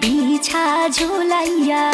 বিছা ঝুলাইয়া